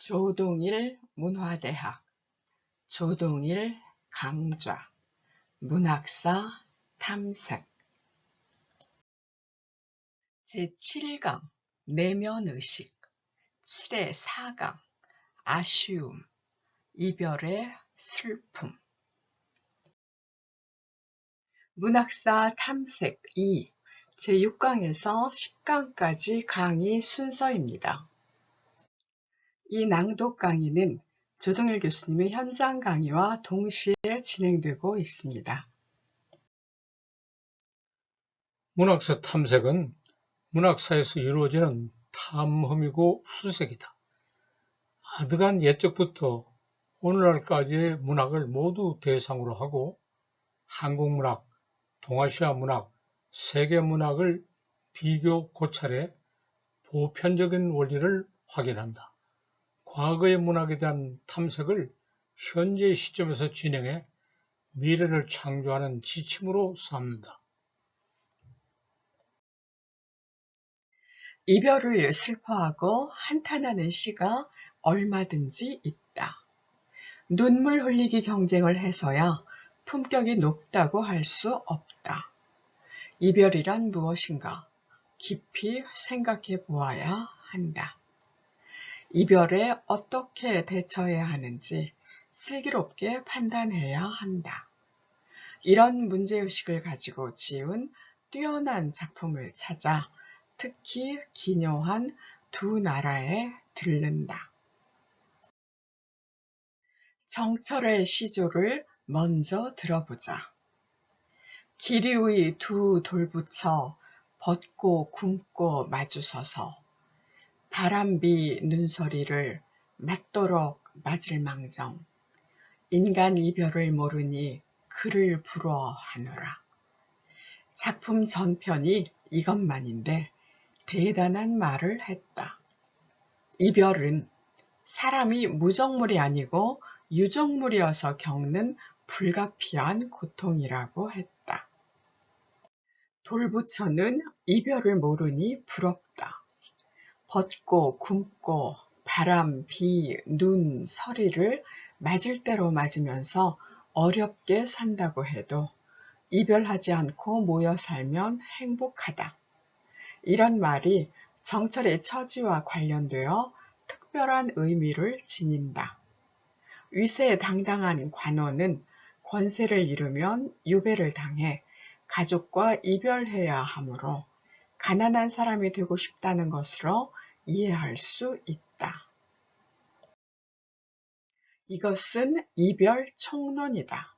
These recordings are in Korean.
조동일 문화대학 조동일 강좌 문학사 탐색. 제7강 내면의식. 7의 4강 아쉬움 이별의 슬픔. 문학사 탐색 2 제6강에서 10강까지 강의 순서입니다. 이 낭독 강의는 조동일 교수님의 현장 강의와 동시에 진행되고 있습니다. 문학사 탐색은 문학사에서 이루어지는 탐험이고 수색이다. 아득한 옛적부터 오늘날까지의 문학을 모두 대상으로 하고 한국 문학, 동아시아 문학, 세계 문학을 비교 고찰해 보편적인 원리를 확인한다. 과거의 문학에 대한 탐색을 현재의 시점에서 진행해 미래를 창조하는 지침으로 삼는다. 이별을 슬퍼하고 한탄하는 시가 얼마든지 있다. 눈물 흘리기 경쟁을 해서야 품격이 높다고 할 수 없다. 이별이란 무엇인가 깊이 생각해 보아야 한다. 이별에 어떻게 대처해야 하는지 슬기롭게 판단해야 한다. 이런 문제의식을 가지고 지은 뛰어난 작품을 찾아 특히 기묘한 두 나라에 들른다. 정철의 시조를 먼저 들어보자. 기리의 두 돌붙여 벗고 굶고 마주서서 바람비 눈소리를 맺도록 맞을 망정 인간 이별을 모르니 그를 부러워하노라. 작품 전편이 이것만인데 대단한 말을 했다. 이별은 사람이 무정물이 아니고 유정물이어서 겪는 불가피한 고통이라고 했다. 돌부처는 이별을 모르니 부럽다. 벗고 굶고 바람, 비, 눈, 서리를 맞을 대로 맞으면서 어렵게 산다고 해도 이별하지 않고 모여 살면 행복하다. 이런 말이 정철의 처지와 관련되어 특별한 의미를 지닌다. 위세 당당한 관원은 권세를 잃으면 유배를 당해 가족과 이별해야 하므로 가난한 사람이 되고 싶다는 것으로 이해할 수 있다. 이것은 이별 총론이다.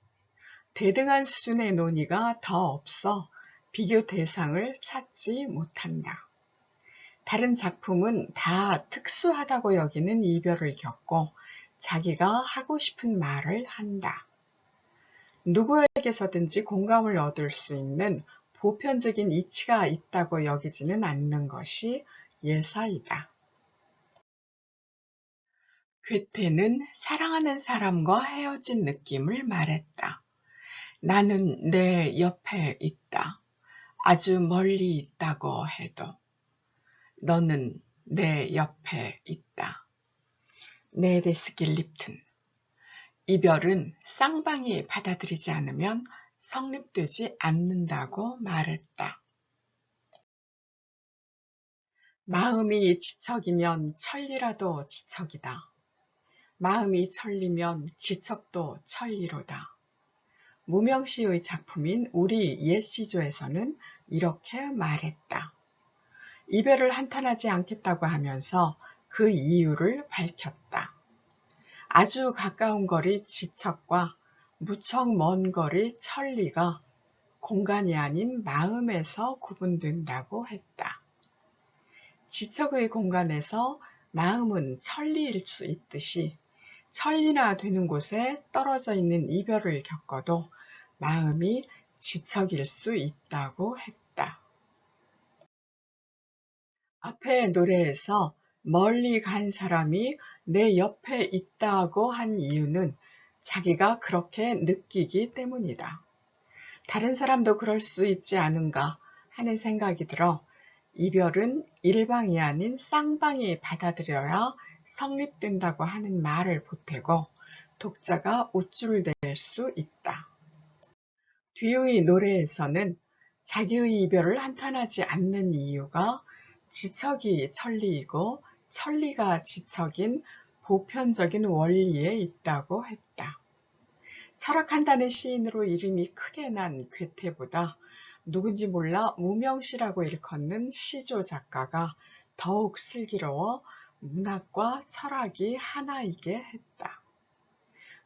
대등한 수준의 논의가 더 없어 비교 대상을 찾지 못한다. 다른 작품은 다 특수하다고 여기는 이별을 겪고 자기가 하고 싶은 말을 한다. 누구에게서든지 공감을 얻을 수 있는 보편적인 이치가 있다고 여기지는 않는 것이 예사이다. 괴테는 사랑하는 사람과 헤어진 느낌을 말했다. 나는 내 옆에 있다. 아주 멀리 있다고 해도 너는 내 옆에 있다. 네데스 길 립튼 이별은 쌍방이 받아들이지 않으면 성립되지 않는다고 말했다. 마음이 지척이면 천리라도 지척이다. 마음이 천리면 지척도 천리로다. 무명시의 작품인 우리 옛시조에서는 이렇게 말했다. 이별을 한탄하지 않겠다고 하면서 그 이유를 밝혔다. 아주 가까운 거리 지척과 무척 먼 거리 천리가 공간이 아닌 마음에서 구분된다고 했다. 지척의 공간에서 마음은 천리일 수 있듯이 천리나 되는 곳에 떨어져 있는 이별을 겪어도 마음이 지척일 수 있다고 했다. 앞에 노래에서 멀리 간 사람이 내 옆에 있다고 한 이유는 자기가 그렇게 느끼기 때문이다. 다른 사람도 그럴 수 있지 않은가 하는 생각이 들어 이별은 일방이 아닌 쌍방이 받아들여야 성립된다고 하는 말을 보태고 독자가 우쭐댈 수 있다. 뒤의 노래에서는 자기의 이별을 한탄하지 않는 이유가 지척이 천리이고 천리가 지척인 보편적인 원리에 있다고 했다. 철학한다는 시인으로 이름이 크게 난 괴테보다 누군지 몰라 무명시라고 일컫는 시조 작가가 더욱 슬기로워 문학과 철학이 하나이게 했다.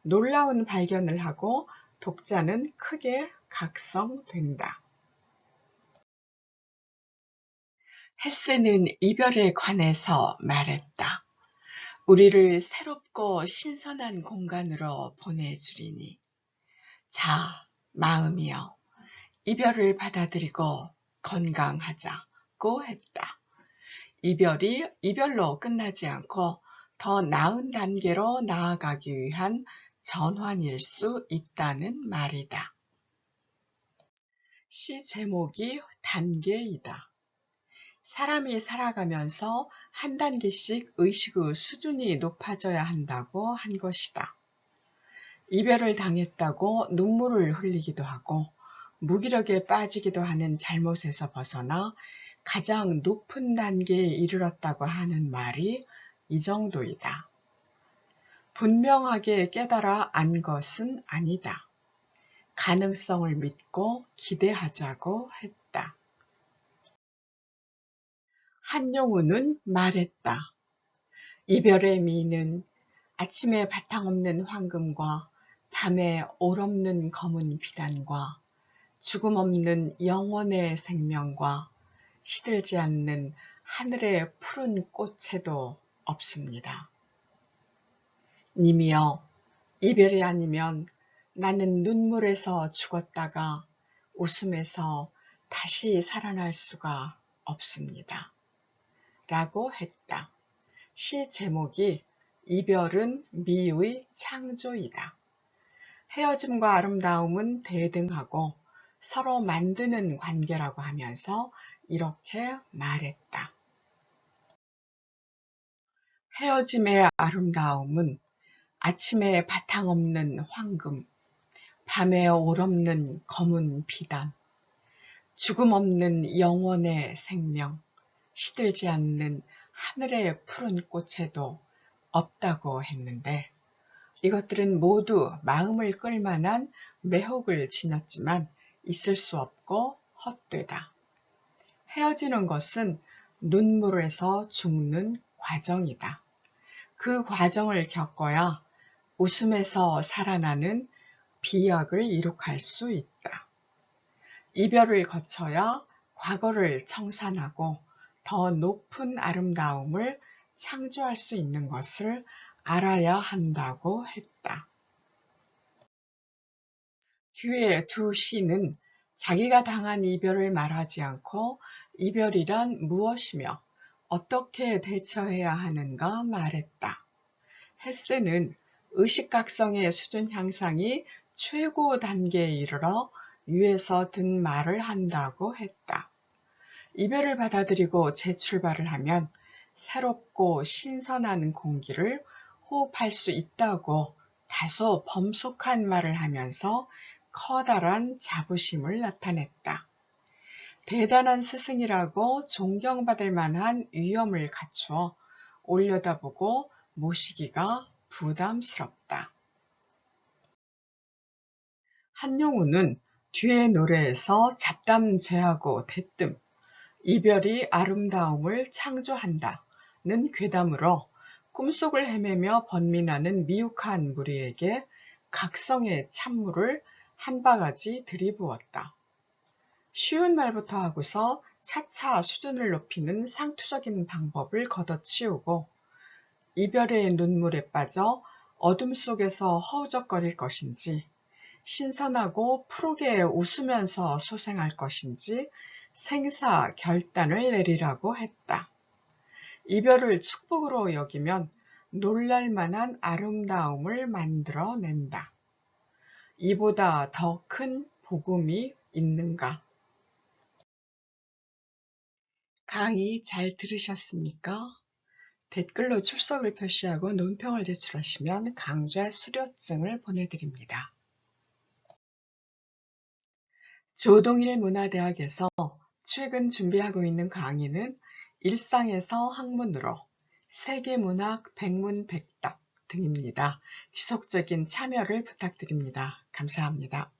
놀라운 발견을 하고 독자는 크게 각성된다. 헤세는 이별에 관해서 말했다. 우리를 새롭고 신선한 공간으로 보내주리니. 자, 마음이여, 이별을 받아들이고 건강하자고 했다. 이별이 이별로 끝나지 않고 더 나은 단계로 나아가기 위한 전환일 수 있다는 말이다. 시 제목이 단계이다. 사람이 살아가면서 한 단계씩 의식의 수준이 높아져야 한다고 한 것이다. 이별을 당했다고 눈물을 흘리기도 하고 무기력에 빠지기도 하는 잘못에서 벗어나 가장 높은 단계에 이르렀다고 하는 말이 이 정도이다. 분명하게 깨달아 안 것은 아니다. 가능성을 믿고 기대하자고 했다. 한용우는 말했다. 이별의 미는 아침에 바탕 없는 황금과 밤에 올없는 검은 비단과 죽음 없는 영원의 생명과 시들지 않는 하늘의 푸른 꽃에도 없습니다. 님이여, 이별이 아니면 나는 눈물에서 죽었다가 웃음에서 다시 살아날 수가 없습니다. 라고 했다. 시 제목이 이별은 미의 창조이다. 헤어짐과 아름다움은 대등하고 서로 만드는 관계라고 하면서 이렇게 말했다. 헤어짐의 아름다움은 아침에 바탕 없는 황금, 밤에 올 없는 검은 비단, 죽음 없는 영원의 생명, 시들지 않는 하늘의 푸른 꽃에도 없다고 했는데 이것들은 모두 마음을 끌만한 매혹을 지녔지만 있을 수 없고 헛되다. 헤어지는 것은 눈물에서 죽는 과정이다. 그 과정을 겪어야 웃음에서 살아나는 비약을 이룩할 수 있다. 이별을 거쳐야 과거를 청산하고 더 높은 아름다움을 창조할 수 있는 것을 알아야 한다고 했다. 뒤에 두 시는 자기가 당한 이별을 말하지 않고 이별이란 무엇이며 어떻게 대처해야 하는가 말했다. 헤스는 의식각성의 수준 향상이 최고 단계에 이르러 위에서 든 말을 한다고 했다. 이별을 받아들이고 재출발을 하면 새롭고 신선한 공기를 호흡할 수 있다고 다소 범속한 말을 하면서 커다란 자부심을 나타냈다. 대단한 스승이라고 존경받을 만한 위엄을 갖추어 올려다보고 모시기가 부담스럽다. 한용우는 뒤의 노래에서 잡담제하고 대뜸 이별이 아름다움을 창조한다는 괴담으로 꿈속을 헤매며 번민하는 미혹한 무리에게 각성의 찬물을 한 바가지 들이부었다. 쉬운 말부터 하고서 차차 수준을 높이는 상투적인 방법을 걷어치우고 이별의 눈물에 빠져 어둠 속에서 허우적거릴 것인지 신선하고 푸르게 웃으면서 소생할 것인지 생사 결단을 내리라고 했다. 이별을 축복으로 여기면 놀랄만한 아름다움을 만들어낸다. 이보다 더 큰 복음이 있는가? 강의 잘 들으셨습니까? 댓글로 출석을 표시하고 논평을 제출하시면 강좌 수료증을 보내드립니다. 조동일 문화대학에서 최근 준비하고 있는 강의는 일상에서 학문으로 세계문학 백문백답 등입니다. 지속적인 참여를 부탁드립니다. 감사합니다.